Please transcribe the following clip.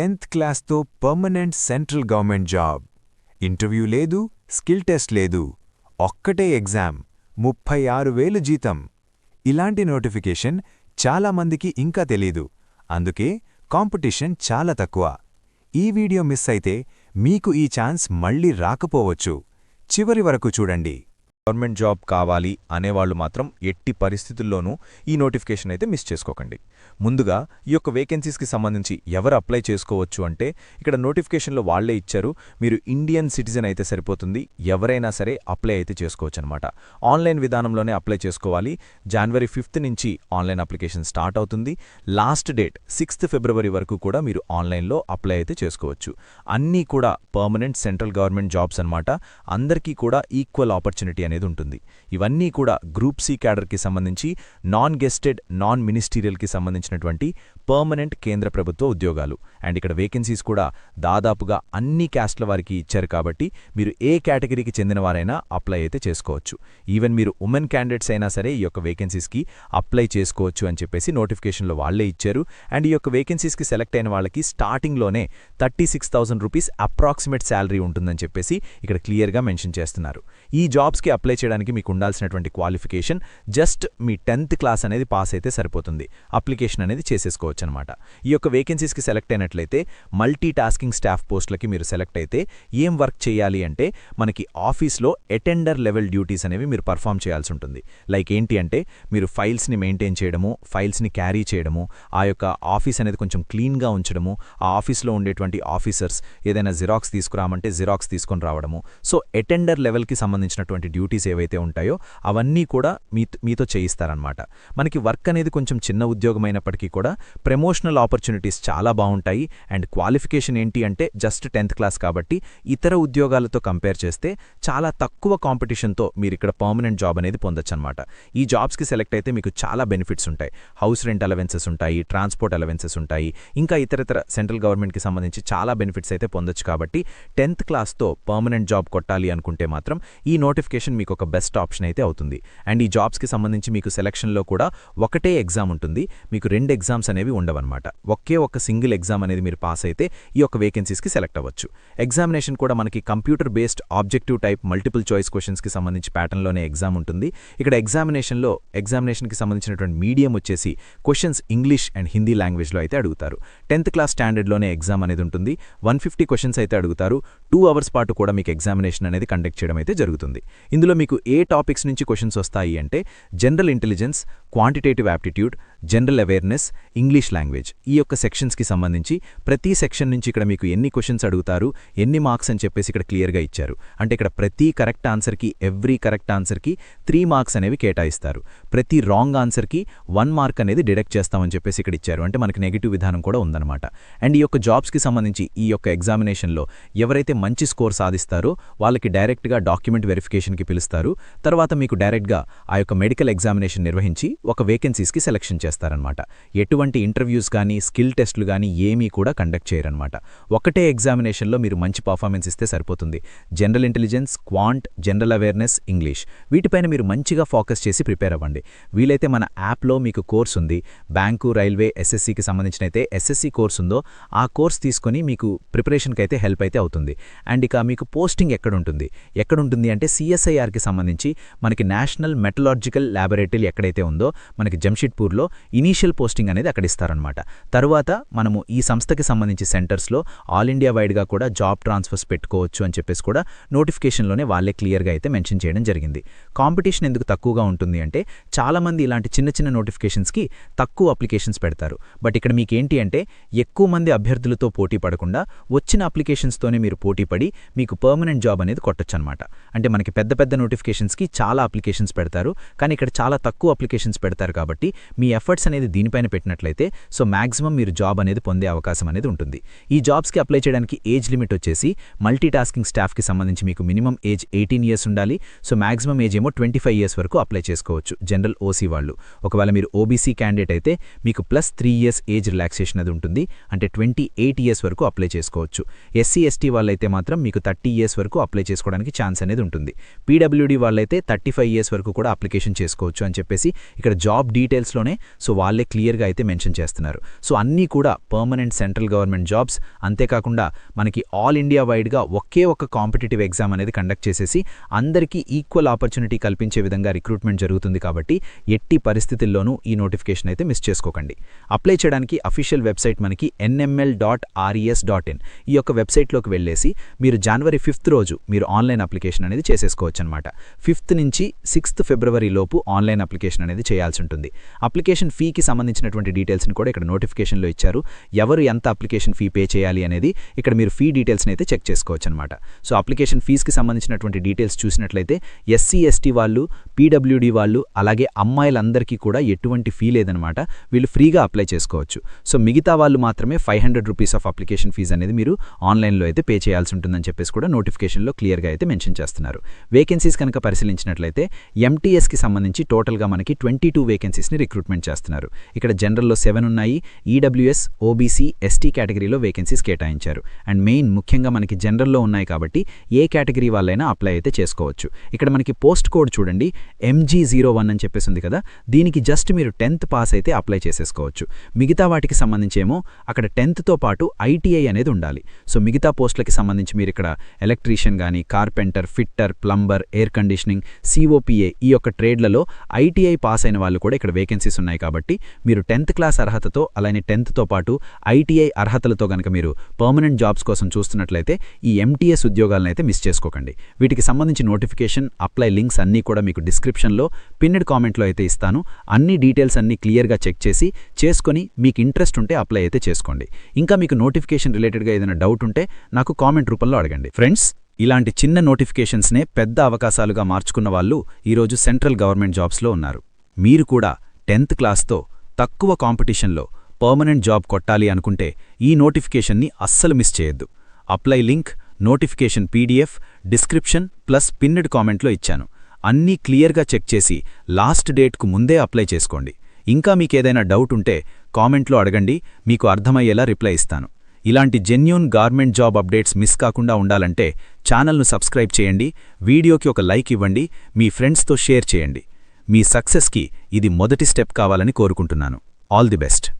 Tenth క్లాస్తో permanent central government job. Interview లేదు skill test లేదు. ఒక్కటే ఎగ్జామ్ ముప్పై ఆరు వేలు జీతం. ఇలాంటి నోటిఫికేషన్ చాలామందికి ఇంకా తెలీదు. అందుకే కాంపిటీషన్ చాలా తక్కువ. ఈ వీడియో మిస్ అయితే మీకు ఈ ఛాన్స్ మళ్ళీ రాకపోవచ్చు. చివరి వరకు చూడండి. గవర్నమెంట్ జాబ్ కావాలి అనేవాళ్ళు మాత్రం ఎట్టి పరిస్థితుల్లోనూ ఈ నోటిఫికేషన్ అయితే మిస్ చేసుకోకండి. ముందుగా ఈ యొక్క వేకెన్సీస్కి సంబంధించి ఎవరు అప్లై చేసుకోవచ్చు అంటే ఇక్కడ నోటిఫికేషన్లో వాళ్ళే ఇచ్చారు. మీరు ఇండియన్ సిటిజన్ అయితే సరిపోతుంది. ఎవరైనా సరే అప్లై అయితే చేసుకోవచ్చు అనమాట ఆన్లైన్ విధానంలోనే అప్లై చేసుకోవాలి. జనవరి ఫిఫ్త్ నుంచి ఆన్లైన్ అప్లికేషన్ స్టార్ట్ అవుతుంది. లాస్ట్ డేట్ సిక్స్త్ ఫిబ్రవరి వరకు కూడా మీరు ఆన్లైన్లో అప్లై అయితే చేసుకోవచ్చు. అన్నీ కూడా పర్మనెంట్ సెంట్రల్ గవర్నమెంట్ జాబ్స్ అనమాట అందరికీ కూడా ఈక్వల్ ఆపర్చునిటీ అనేది ఉంటుంది ఇవన్నీ కూడా గ్రూప్ సి క్యాడర్కి సంబంధించి నాన్ గెస్టెడ్ నాన్ మినిస్టీరియల్కి సంబంధించినటువంటి పర్మనెంట్ కేంద్ర ప్రభుత్వ ఉద్యోగాలు. అండ్ ఇక్కడ వేకెన్సీస్ కూడా దాదాపుగా అన్ని క్యాస్ట్ల వారికి ఇచ్చారు కాబట్టి మీరు ఏ కేటగిరీకి చెందినవారైనా అప్లై అయితే చేసుకోవచ్చు. ఈవెన్ మీరు ఉమెన్ క్యాండిడేట్స్ అయినా సరే ఈ యొక్క వేకెన్సీస్కి అప్లై చేసుకోవచ్చు అని చెప్పేసి నోటిఫికేషన్లో వాళ్ళే ఇచ్చారు. అండ్ ఈ యొక్క వేకెన్సీస్కి సెలెక్ట్ అయిన వాళ్ళకి స్టార్టింగ్లోనే thirty six thousand rupees approximate salary ఉంటుందని చెప్పేసి ఇక్కడ క్లియర్గా మెన్షన్ చేస్తున్నారు. ఈ జాబ్స్కి అప్లై చేయడానికి మీకు ఉండాల్సినటువంటి క్వాలిఫికేషన్ జస్ట్ మీ టెన్త్ క్లాస్ అనేది పాస్ అయితే సరిపోతుంది. అప్లికేషన్ అనేది చేసేసుకోవచ్చు. అనమాట. ఈ యొక్క వేకెన్సీస్కి సెలెక్ట్ అయినట్లయితే మల్టీ టాస్కింగ్ స్టాఫ్ పోస్టులకి మీరు సెలెక్ట్ అయితే ఏం వర్క్ చేయాలి అంటే మనకి ఆఫీస్లో అటెండర్ లెవెల్ డ్యూటీస్ అనేవి మీరు పర్ఫామ్ చేయాల్సి ఉంటుంది. లైక్ ఏంటి అంటే మీరు ఫైల్స్ని మెయింటైన్ చేయడము ఫైల్స్ని క్యారీ చేయడము ఆ యొక్క ఆఫీస్ అనేది కొంచెం క్లీన్గా ఉంచడము ఆ ఆఫీస్లో ఉండేటువంటి ఆఫీసర్స్ ఏదైనా జిరాక్స్ తీసుకురామంటే జిరాక్స్ తీసుకొని రావడము. సో అటెండర్ లెవెల్కి సంబంధించినటువంటి డ్యూటీస్ ఏవైతే ఉంటాయో అవన్నీ కూడా మీ మీతో చేయిస్తారనమాట. మనకి వర్క్ అనేది కొంచెం చిన్న ఉద్యోగమైనప్పటికీ కూడా ప్రమోషనల్ ఆపర్చునిటీస్ చాలా బాగుంటాయి. అండ్ క్వాలిఫికేషన్ ఏంటి అంటే జస్ట్ టెన్త్ క్లాస్ కాబట్టి ఇతర ఉద్యోగాలతో కంపేర్ చేస్తే చాలా తక్కువ కాంపిటీషన్తో మీరు ఇక్కడ పర్మనెంట్ జాబ్ అనేది పొందొచ్చు అనమాట ఈ జాబ్స్కి సెలెక్ట్ అయితే మీకు చాలా బెనిఫిట్స్ ఉంటాయి. హౌస్ రెంట్ అలవెన్సెస్ ఉంటాయి ట్రాన్స్పోర్ట్ అలవెన్సెస్ ఉంటాయి. ఇంకా ఇతరతర సెంట్రల్ గవర్నమెంట్కి సంబంధించి చాలా బెనిఫిట్స్ అయితే పొందొచ్చు కాబట్టి టెన్త్ క్లాస్తో పర్మనెంట్ జాబ్ కొట్టాలి అనుకుంటే మాత్రం ఈ నోటిఫికేషన్ మీకు ఒక బెస్ట్ ఆప్షన్ అయితే అవుతుంది. అండ్ ఈ జాబ్స్కి సంబంధించి మీకు సెలక్షన్లో కూడా ఒకటే ఎగ్జామ్ ఉంటుంది. మీకు రెండు ఎగ్జామ్స్ అనేవి ఉండవన్నమాట. ఒకే ఒక సింగిల్ ఎగ్జామ్ అనేది మీరు పాస్ అయితే ఈ యొక్క వేకెన్సీస్కి సెలెక్ట్ అవ్వచ్చు. ఎగ్జామినేషన్ కూడా మనకి computer based objective type multiple choice క్వశ్చన్స్కి సంబంధించి ప్యాటర్న్లోనే ఎగ్జామ్ ఉంటుంది. ఇక్కడ ఎగ్జామినేషన్లో ఎగ్జామినేషన్కి సంబంధించినటువంటి మీడియం వచ్చేసి క్వశ్చన్స్ ఇంగ్లీష్ అండ్ హిందీ లాంగ్వేజ్లో అయితే అడుగుతారు. టెన్త్ క్లాస్ స్టాండర్డ్లోనే ఎగ్జామ్ అనేది ఉంటుంది. వన్ ఫిఫ్టీ క్వశ్చన్స్ అయితే అడుగుతారు. టూ అవర్స్ పాటు కూడా మీకు ఎగ్జామినేషన్ అనేది కండక్ట్ చేయడం అయితే జరుగుతుంది. ఇందులో మీకు ఏ టాపిక్స్ నుంచి క్వశ్చన్స్ వస్తాయి అంటే general intelligence quantitative aptitude general awareness English language ఈ యొక్క సెక్షన్స్కి సంబంధించి ప్రతి సెక్షన్ నుంచి ఇక్కడ మీకు ఎన్ని క్వశ్చన్స్ అడుగుతారు ఎన్ని మార్క్స్ అని చెప్పేసి ఇక్కడ క్లియర్గా ఇచ్చారు. అంటే ఇక్కడ ప్రతి కరెక్ట్ ఆన్సర్కి ఎవ్రీ కరెక్ట్ ఆన్సర్కి త్రీ మార్క్స్ అనేవి కేటాయిస్తారు. ప్రతి రాంగ్ ఆన్సర్కి వన్ మార్క్ అనేది డిడక్ట్ చేస్తామని చెప్పేసి ఇక్కడ ఇచ్చారు. అంటే మనకి నెగిటివ్ విధానం కూడా ఉందన్నమాట. అండ్ ఈ యొక్క జాబ్స్కి సంబంధించి ఈ యొక్క ఎగ్జామినేషన్లో ఎవరైతే మంచి స్కోర్ సాధిస్తారో వాళ్ళకి డైరెక్ట్గా డాక్యుమెంట్ వెరిఫికేషన్కి పిలుస్తారు. తర్వాత మీకు డైరెక్ట్గా ఆ యొక్క మెడికల్ ఎగ్జామినేషన్ నిర్వహించి ఒక వేకెన్సీస్కి సెలెక్షన్ చేస్తారనమాట ఎటువంటి ఇంటర్వ్యూస్ కానీ స్కిల్ టెస్టులు కానీ ఏమీ కూడా కండక్ట్ చేయరనమాట ఒకటే ఎగ్జామినేషన్లో మీరు మంచి పర్ఫార్మెన్స్ ఇస్తే సరిపోతుంది. General intelligence quant general awareness English వీటిపైన మీరు మంచిగా ఫోకస్ చేసి ప్రిపేర్ అవ్వండి. వీలైతే మన యాప్లో మీకు కోర్స్ ఉంది. బ్యాంకు రైల్వే ఎస్ఎస్సికి సంబంధించిన అయితే ఎస్ఎస్సి కోర్స్ ఉందో ఆ కోర్స్ తీసుకొని మీకు ప్రిపరేషన్కి అయితే హెల్ప్ అయితే అవుతుంది. అండ్ ఇక మీకు పోస్టింగ్ ఎక్కడుంటుంది? ఎక్కడుంటుంది అంటే సిఎస్ఐఆర్కి సంబంధించి మనకి నేషనల్ మెటలాజికల్ ల్యాబొరేటరీ ఎక్కడైతే ఉందో మనకి జంషెడ్పూర్లో ఇనీషియల్ పోస్టింగ్ అనేది అక్కడ ఇస్తారనమాట తరువాత మనము ఈ సంస్థకి సంబంధించి సెంటర్స్లో ఆల్ ఇండియా వైడ్గా కూడా జాబ్ ట్రాన్స్ఫర్స్ పెట్టుకోవచ్చు అని చెప్పేసి కూడా నోటిఫికేషన్లోనే వాళ్ళే క్లియర్గా అయితే మెన్షన్ చేయడం జరిగింది. కాంపిటీషన్ ఎందుకు తక్కువగా ఉంటుంది అంటే చాలామంది ఇలాంటి చిన్న చిన్న నోటిఫికేషన్స్కి తక్కువ అప్లికేషన్స్ పెడతారు. బట్ ఇక్కడ మీకేంటి అంటే ఎక్కువ మంది అభ్యర్థులతో పోటీ పడకుండా వచ్చిన అప్లికేషన్స్తోనే మీరు పోటీ పడి మీకు పర్మనెంట్ జాబ్ అనేది కొట్టచ్చు అనమాట అంటే మనకి పెద్ద పెద్ద నోటిఫికేషన్స్కి చాలా అప్లికేషన్స్ పెడతారు. కానీ ఇక్కడ చాలా తక్కువ అప్లికేషన్స్ పెడతారు కాబట్టి మీ ఎఫర్ట్స్ అనేది దీనిపైన పెట్టినట్లయితే సో మాక్సిమం మీరు జాబ్ అనేది పొందే అవకాశం అనేది ఉంటుంది. ఈ జాబ్స్కి అప్లై చేయడానికి ఏజ్ లిమిట్ వచ్చేసి మల్టీ టాస్కింగ్ స్టాఫ్కి సంబంధించి మీకు మినిమం ఏజ్ ఎయిటీన్ ఇయర్స్ ఉండాలి. సో మాక్సిమం ఏజ్ ఏమో ట్వంటీ ఫైవ్ ఇయర్స్ వరకు అప్లై చేసుకోవచ్చు జనరల్ ఓసీ వాళ్ళు. ఒకవేళ మీరు ఓబీసీ క్యాండిడేట్ అయితే మీకు plus three years age relaxation అది ఉంటుంది. అంటే ట్వంటీ ఎయిట్ ఇయర్స్ వరకు అప్లై చేసుకోవచ్చు. ఎస్సీ ఎస్టీ వాళ్ళైతే మాత్రం మీకు థర్టీ ఇయర్స్ వరకు అప్లై చేసుకోవడానికి ఛాన్స్ అనేది ఉంటుంది. పీడబ్ల్యూడీ వాళ్ళైతే థర్టీ ఫైవ్ ఇయర్స్ వరకు కూడా అప్లికేషన్ చేసుకోవచ్చు అని చెప్పేసి ఇక్కడ ఇక్కడ జాబ్ డీటెయిల్స్లోనే సో వాళ్ళే క్లియర్గా అయితే మెన్షన్ చేస్తున్నారు. సో అన్నీ కూడా పర్మనెంట్ సెంట్రల్ గవర్నమెంట్ జాబ్స్. అంతేకాకుండా మనకి ఆల్ ఇండియా వైడ్గా ఒకే ఒక కాంపిటేటివ్ ఎగ్జామ్ అనేది కండక్ట్ చేసేసి అందరికీ ఈక్వల్ ఆపర్చునిటీ కల్పించే విధంగా రిక్రూట్మెంట్ జరుగుతుంది కాబట్టి ఎట్టి పరిస్థితుల్లోనూ ఈ నోటిఫికేషన్ అయితే మిస్ చేసుకోకండి. అప్లై చేయడానికి అఫీషియల్ వెబ్సైట్ మనకి NML dot RES dot in. ఈ యొక్క వెబ్సైట్లోకి వెళ్ళేసి మీరు జనవరి ఫిఫ్త్ రోజు మీరు ఆన్లైన్ అప్లికేషన్ అనేది చేసేసుకోవచ్చు అనమాట ఫిఫ్త్ నుంచి సిక్స్త్ ఫిబ్రవరి లోపు ఆన్లైన్ అప్లికేషన్ అనేది చేయాలి. చేయాల్సి ఉంటుంది అప్లికేషన్ ఫీకి సంబంధించినటువంటి డీటెయిల్స్ని కూడా ఇక్కడ నోటిఫికేషన్లో ఇచ్చారు. ఎవరు ఎంత అప్లికేషన్ ఫీ పే చేయాలి అనేది ఇక్కడ మీరు ఫీ డీటెయిల్స్ని అయితే చెక్ చేసుకోవచ్చు అనమాట సో అప్లికేషన్ ఫీజుకి సంబంధించినటువంటి డీటెయిల్స్ చూసినట్లయితే ఎస్సీ ఎస్టీ వాళ్ళు పీడబ్ల్యూడీ వాళ్ళు అలాగే అమ్మాయిలందరికీ కూడా ఎటువంటి ఫీ లేదనమాట వీళ్ళు ఫ్రీగా అప్లై చేసుకోవచ్చు. సో మిగతా వాళ్ళు మాత్రమే five hundred rupees of application fee అనేది మీరు ఆన్లైన్లో అయితే పే చేయాల్సి ఉంటుందని చెప్పేసి కూడా నోటిఫికేషన్లో క్లియర్గా అయితే మెన్షన్ చేస్తున్నారు. వేకెన్సీస్ కనుక పరిశీలించినట్లయితే ఎంటీఎస్కి సంబంధించి టోటల్గా మనకి ట్వంటీ టూ వేకెన్సీస్ని రిక్రూట్మెంట్ చేస్తున్నారు. ఇక్కడ జనరల్లో సెవెన్ ఉన్నాయి. ఈడబ్ల్యూఎస్ ఓబీసీ ఎస్టీ కేటగిరీలో వేకెన్సీస్ కేటాయించారు. అండ్ మెయిన్ ముఖ్యంగా మనకి జనరల్లో ఉన్నాయి కాబట్టి ఏ కేటగిరీ వాళ్ళైనా అప్లై అయితే చేసుకోవచ్చు. ఇక్కడ మనకి పోస్ట్ కోడ్ చూడండి. ఎంజీ జీరో వన్ అని చెప్పేసి ఉంది కదా. దీనికి జస్ట్ మీరు టెన్త్ పాస్ అయితే అప్లై చేసేసుకోవచ్చు. మిగతా వాటికి సంబంధించేమో అక్కడ టెన్త్తో పాటు ఐటీఐ అనేది ఉండాలి. సో మిగతా పోస్టులకి సంబంధించి మీరు ఇక్కడ ఎలక్ట్రీషియన్ కానీ carpenter fitter plumber air conditioning COPA ఈ యొక్క ట్రేడ్లలో ఐటీఐ పాస్ అయిన వాళ్ళు కూడా ఇక్కడ వేకెన్సీస్ ఉన్నాయి కాబట్టి మీరు టెన్త్ క్లాస్ అర్హతతో అలానే టెన్త్తో పాటు ఐటీఐ అర్హతలతో గనక మీరు పర్మనెంట్ జాబ్స్ కోసం చూస్తున్నట్లయితే ఈ ఎంటీఎస్ ఉద్యోగాలను అయితే మిస్ చేసుకోకండి. వీటికి సంబంధించి నోటిఫికేషన్ అప్లై లింక్స్ అన్నీ కూడా మీకు డిస్క్రిప్షన్లో పిన్నెడ్ కామెంట్లో అయితే ఇస్తాను. అన్ని డీటెయిల్స్ అన్నీ క్లియర్గా చెక్ చేసి చేసుకొని మీకు ఇంట్రెస్ట్ ఉంటే అప్లై అయితే చేసుకోండి. ఇంకా మీకు నోటిఫికేషన్ రిలేటెడ్గా ఏదైనా డౌట్ ఉంటే నాకు కామెంట్ రూపంలో అడగండి. ఫ్రెండ్స్ ఇలాంటి చిన్న నోటిఫికేషన్స్నే పెద్ద అవకాశాలుగా మార్చుకున్న వాళ్ళు ఈరోజు సెంట్రల్ గవర్నమెంట్ జాబ్స్లో ఉన్నారు. మీరు కూడా టెన్త్ క్లాస్తో తక్కువ కాంపిటీషన్లో పర్మనెంట్ జాబ్ కొట్టాలి అనుకుంటే ఈ నోటిఫికేషన్ని అస్సలు మిస్ చేయొద్దు. Apply link notification PDF description plus pinned కామెంట్లో ఇచ్చాను. అన్నీ క్లియర్గా చెక్ చేసి లాస్ట్ డేట్కు ముందే అప్లై చేసుకోండి. ఇంకా మీకేదైనా డౌట్ ఉంటే కామెంట్లో అడగండి మీకు అర్థమయ్యేలా రిప్లై ఇస్తాను. ఇలాంటి genuine garment job updates miss కాకుండా ఉండాలంటే ఛానల్ను సబ్స్క్రైబ్ చేయండి వీడియోకి ఒక లైక్ ఇవ్వండి మీ ఫ్రెండ్స్తో షేర్ చేయండి. మీ సక్సెస్కి ఇది మొదటి స్టెప్ కావాలని కోరుకుంటున్నాను. All the best.